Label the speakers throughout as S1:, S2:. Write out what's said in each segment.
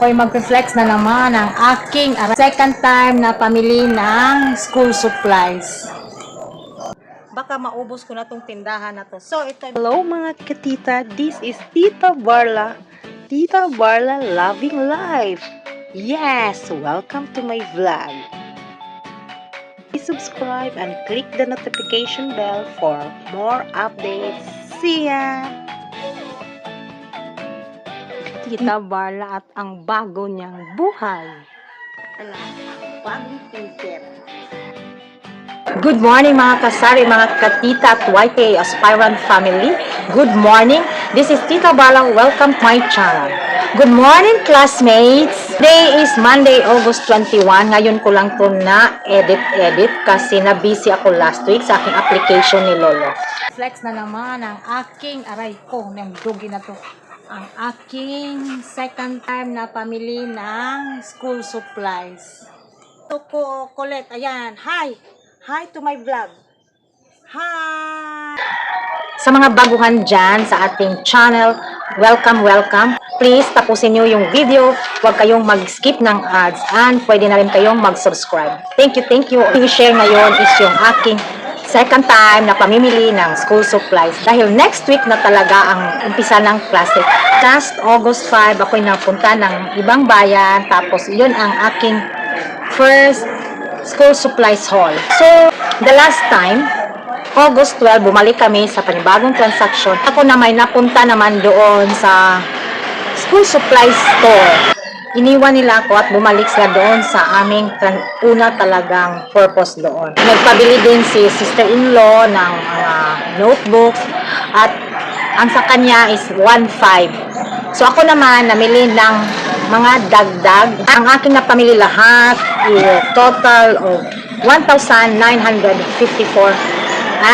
S1: Ako'y mag-reflex na naman ang aking second time na pamili ng school supplies. Baka maubos ko na tong tindahan na to. So, ito
S2: Hello mga katita, this is Tita Barla. Tita Barla Loving Life. Yes, welcome to my vlog. Please subscribe and click the notification bell for more updates. See ya!
S1: Tita Barla at ang bago niyang buhay. Good morning mga kasari, mga katita at YK aspirant family. Good morning. This is Tita Barla. Welcome to my channel. Good morning classmates. Today is Monday, August 21. Ngayon ko lang to na edit-edit kasi na busy ako last week sa aking application ni Lolo. Flex na naman ang aking aray ko, ng dugi na to. Ang aking second time na pamili ng school supplies. Ito ko, Colette. Ayan. Hi! Hi to my vlog. Hi! Sa mga baguhan dyan sa ating channel, welcome, welcome. Please, tapusin nyo yung video. Huwag kayong mag-skip ng ads and pwede na rin kayong mag-subscribe. Thank you, thank you. Yung share ngayon is yung aking second time na pamimili ng school supplies. Dahil next week na talaga ang umpisa ng klase. Last August 5, ako'y napunta ng ibang bayan. Tapos, yun ang aking first school supplies haul. So, the last time, August 12, bumalik kami sa panibagong transaction. Ako na may napunta naman doon sa school supplies store. Iniwan nila ako at bumalik sila doon sa aming una talagang purpose doon. Nagpabili din si sister-in-law ng mga notebooks at ang sa kanya is 1.5. So ako naman namili ng mga dagdag. Ang aking napamili lahat is total of 1,954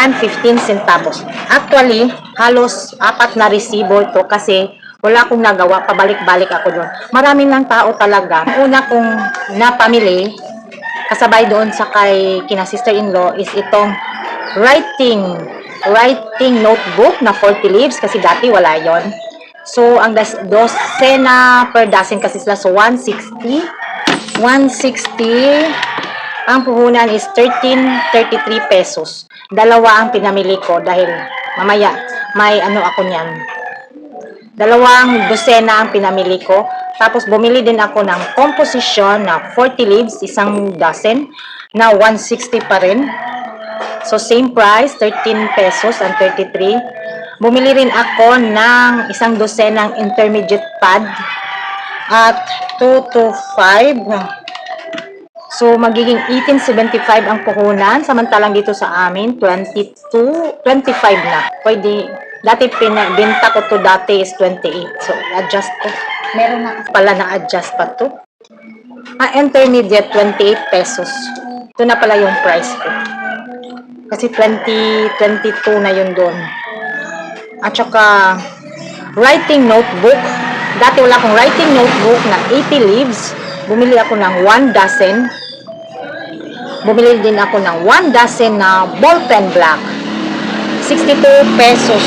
S1: and 15 centavos. Actually, halos apat na resibo ito kasi wala akong nagawa, pabalik-balik ako doon. Maraming lang tao talaga. Una kong napamili, kasabay doon sa kay kina sister-in-law is itong writing writing notebook na 40 leaves kasi dati wala yon. So, ang das, dosena per dozen kasi sila. So, 160. 160. Ang puhunan is 13.33 pesos. Dalawa ang pinamili ko dahil mamaya may ano ako niyan. Dalawang dosena ang pinamili ko. Tapos bumili din ako ng composition na 40 leaves, isang dozen, na 160 pa rin. So same price, 13 pesos and 33. Bumili rin ako ng isang dosenang intermediate pad at 2 to 5. So, magiging 1875 ang puhunan. Samantalang dito sa amin, 22, 25 na. Pwede, dati pinabenta ko to dati is 28. So, adjust ko. Meron na pala na-adjust pa to. Ah, intermediate, 28 pesos. Ito na pala yung price ko. Kasi 20, 22 na yun doon. At saka, writing notebook. Dati wala akong writing notebook na 80 leaves. Bumili ako ng 1 dozen. Bumili din ako ng 1 dozen na ballpen black. 62 pesos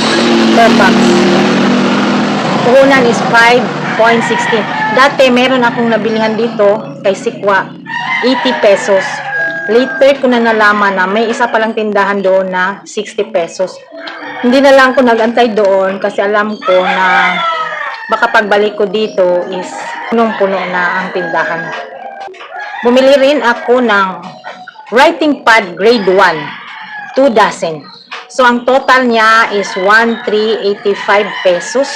S1: per box. Puhunan is 5.16. Dati meron akong nabilihan dito kay Sikwa. 80 pesos. Later ko na nalaman na may isa palang tindahan doon na 60 pesos. Hindi na lang ko nagantay doon kasi alam ko na baka pagbalik ko dito is punong-puno na ang tindahan. Bumili rin ako ng writing pad grade 1, 2 dozen. So, ang total niya is 1,385 pesos.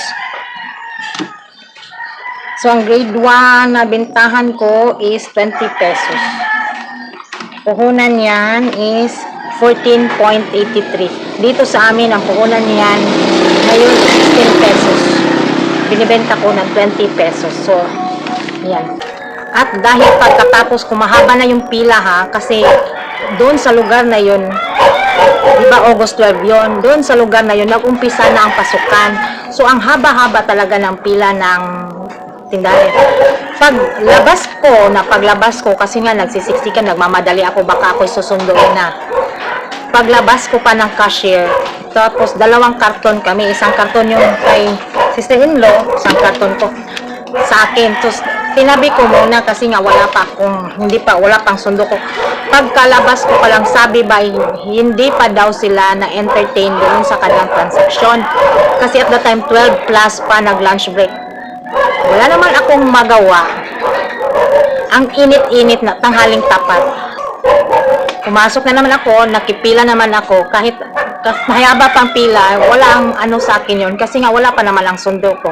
S1: So, ang grade 1 na bintahan ko is 20 pesos. Puhunan niyan is 14.83. Dito sa amin, ang puhunan niyan ngayon 16 pesos. Binibenta ko ng 20 pesos. So, yan. At dahil pagkatapos kumahaba na yung pila ha, kasi doon sa lugar na yun, di ba August 12 yon doon sa lugar na yun, nag-umpisa na ang pasukan. So, ang haba-haba talaga ng pila ng tindahan. Pag labas ko, na paglabas ko, kasi nga nagsisiksikan, nagmamadali ako, baka ako'y susunduin na. Paglabas ko pa ng cashier, tapos dalawang karton kami, isang karton yung kay sister-in-law, isang karton ko sa akin. Tapos tinabi ko muna kasi nga wala pa akong, hindi pa, wala pang sundo ko. Pagkalabas ko pa lang sabi ba, hindi pa daw sila na-entertain doon sa kanilang transaksyon. Kasi at the time, 12 plus pa nag-lunch break. Wala naman akong magawa. Ang init-init na tanghaling tapat. Pumasok na naman ako, nakipila naman ako, kahit mahaba pang pila, wala ang ano sa akin yun, kasi nga wala pa naman ang sundo ko.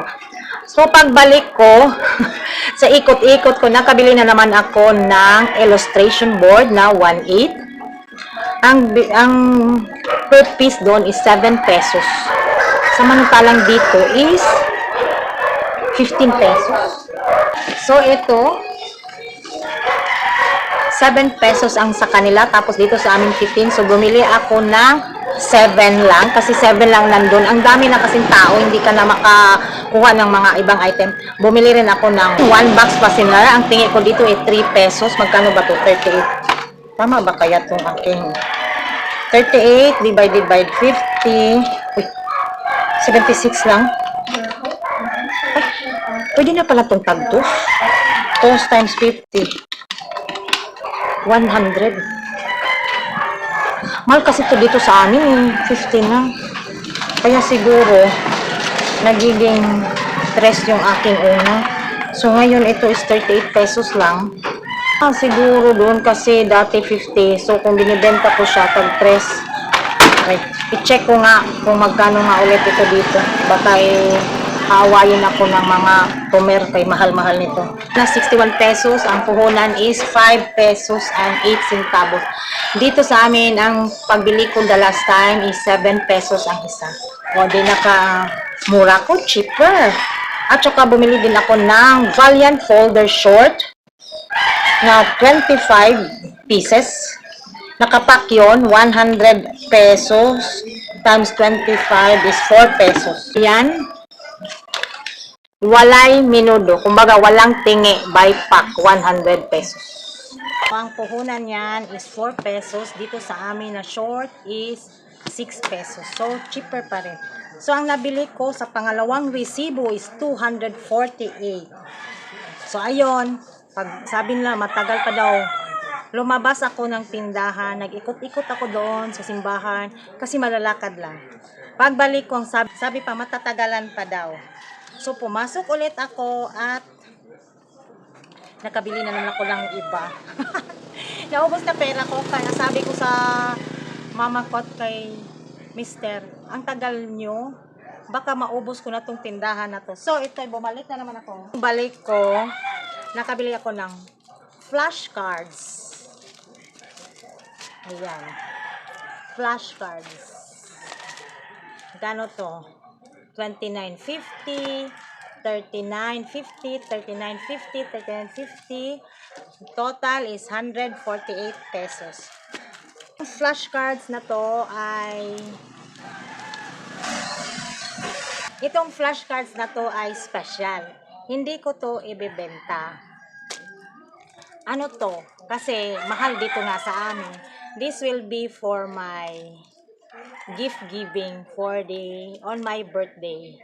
S1: So, pagbalik ko, sa ikot-ikot ko, nakabili na naman ako ng illustration board na 1.8. Ang, ang per piece doon is 7 pesos. Samantalang dito is 15 pesos. So, ito, 7 pesos ang sa kanila, tapos dito sa amin 15. So, bumili ako ng 7 lang, kasi 7 lang nandun. Ang dami na kasing tao, hindi ka na makakuha ng mga ibang item. Bumili rin ako ng 1 box pa sila. Ang tingin ko dito ay 3 pesos. Magkano ba to 38. Tama ba kaya itong aking 38 divided by 50? Uy, 76 lang. Ay, pwede na pala itong tagtos. 2 times 50. 100. Mahal kasi to dito sa amin, eh. 50 na. Kaya siguro, nagiging stress yung aking una. So, ngayon ito is 38 pesos lang. Ah, siguro doon kasi dati 50. So, kung binibenta ko siya, tag 3. Right. I-check ko nga kung magkano nga ulit ito dito. Baka eh, haawayin ako ng mga tumer kay mahal-mahal nito. Na 61 pesos, ang puhunan is 5 pesos and 8 centavos. Dito sa amin, ang pagbili ko the last time is 7 pesos ang isa. O, di naka mura ko, cheaper. At saka bumili din ako ng Valiant Folder Short na 25 pieces. Nakapak yun, 100 pesos times 25 is 4 pesos. Yan, walay minudo. Kumbaga, walang tingi by pack, 100 pesos. Ang puhunan yan is 4 pesos. Dito sa amin na short is 6 pesos. So, cheaper pa rin. So, ang nabili ko sa pangalawang resibo is 248. So, ayun. Pag sabi nila, matagal pa daw. Lumabas ako ng tindahan. Nag-ikot-ikot ako doon sa simbahan. Kasi malalakad lang. Pagbalik ko, sabi, sabi pa, matatagalan pa daw. So, pumasok ulit ako at nakabili na naman ako ng iba. Naubos na pera ko. Kaya sabi ko sa mama ko kay mister, ang tagal nyo, baka maubos ko na tong tindahan na to. So, ito, bumalik na naman ako. Balik ko, nakabili ako ng flashcards. Ayan. Flashcards. Gano to? 29.50, 39.50, 39.50, 39.50. Total is 148 pesos. Flashcards na to ay Itong flashcards na to ay special. Hindi ko to ibebenta. Ano to? Kasi mahal dito nga sa amin. This will be for my gift giving for the on my birthday.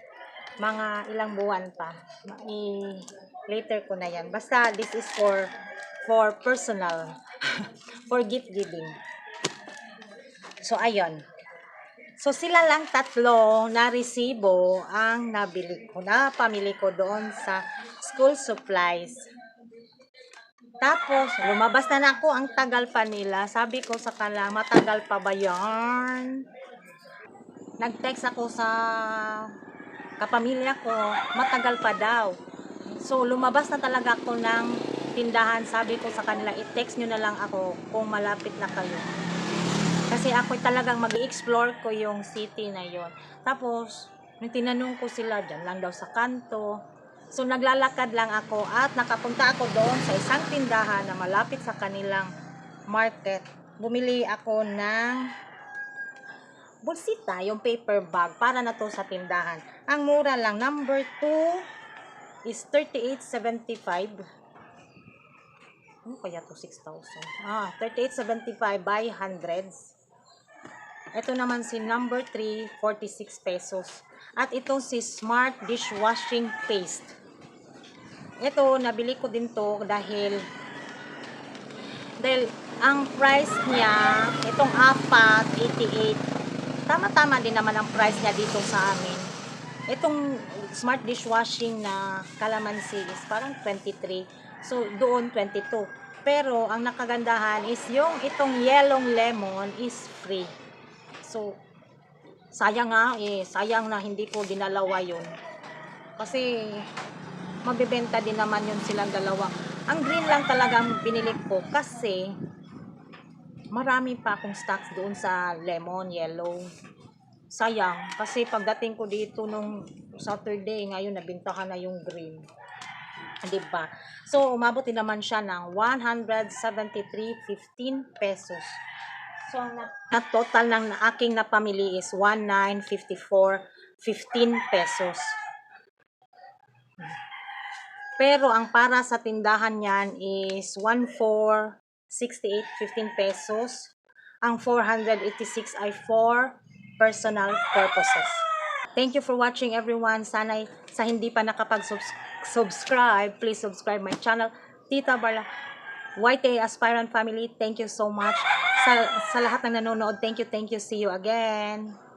S1: Mga ilang buwan pa. I, later ko na yan. Basta this is for for personal for gift giving. So ayun. So sila lang tatlo na resibo ang nabili ko na pamili ko doon sa school supplies. Tapos, lumabas na na ako, ang tagal pa nila. Sabi ko sa kanila, matagal pa ba yan? Nag-text ako sa kapamilya ko, matagal pa daw. So, lumabas na talaga ako ng tindahan. Sabi ko sa kanila, i-text nyo na lang ako kung malapit na kayo. Kasi ako talagang mag explore ko yung city na yon. Tapos, nung tinanong ko sila, dyan lang daw sa kanto. So, naglalakad lang ako at nakapunta ako doon sa isang tindahan na malapit sa kanilang market. Bumili ako ng bulsita, yung paper bag, para na to sa tindahan. Ang mura lang, number 2 is 38.75. Ano kaya to 6,000? Ah, 38.75 by hundreds. Ito naman si number 3, 46 pesos. At ito si Smart Dishwashing Paste. ito, nabili ko din to dahil dahil ang price niya, itong apat, 88, tama-tama din naman ang price niya dito sa amin. Itong smart dishwashing na calamansi is parang 23. So, doon 22. Pero, ang nakagandahan is yung itong yellow lemon is free. So, sayang nga eh, sayang na hindi ko dinalawa yun. Kasi, mabibenta din naman yun silang dalawa. Ang green lang talaga ang binili ko kasi marami pa akong stocks doon sa lemon, yellow. Sayang, kasi pagdating ko dito nung Saturday, ngayon nabintahan na yung green. 'Di ba? So, umabot din naman siya ng 173.15 pesos. So, na, na total ng na aking napamili is 1954.15 pesos. Pero ang para sa tindahan niyan is 1468.15 pesos. Ang 486 ay for personal purposes. Thank you for watching everyone. Sana sa hindi pa nakapag-subscribe, please subscribe my channel. Tita Barla, YTA Aspirant Family, thank you so much. Sa, sa lahat ng nanonood, thank you, thank you. See you again.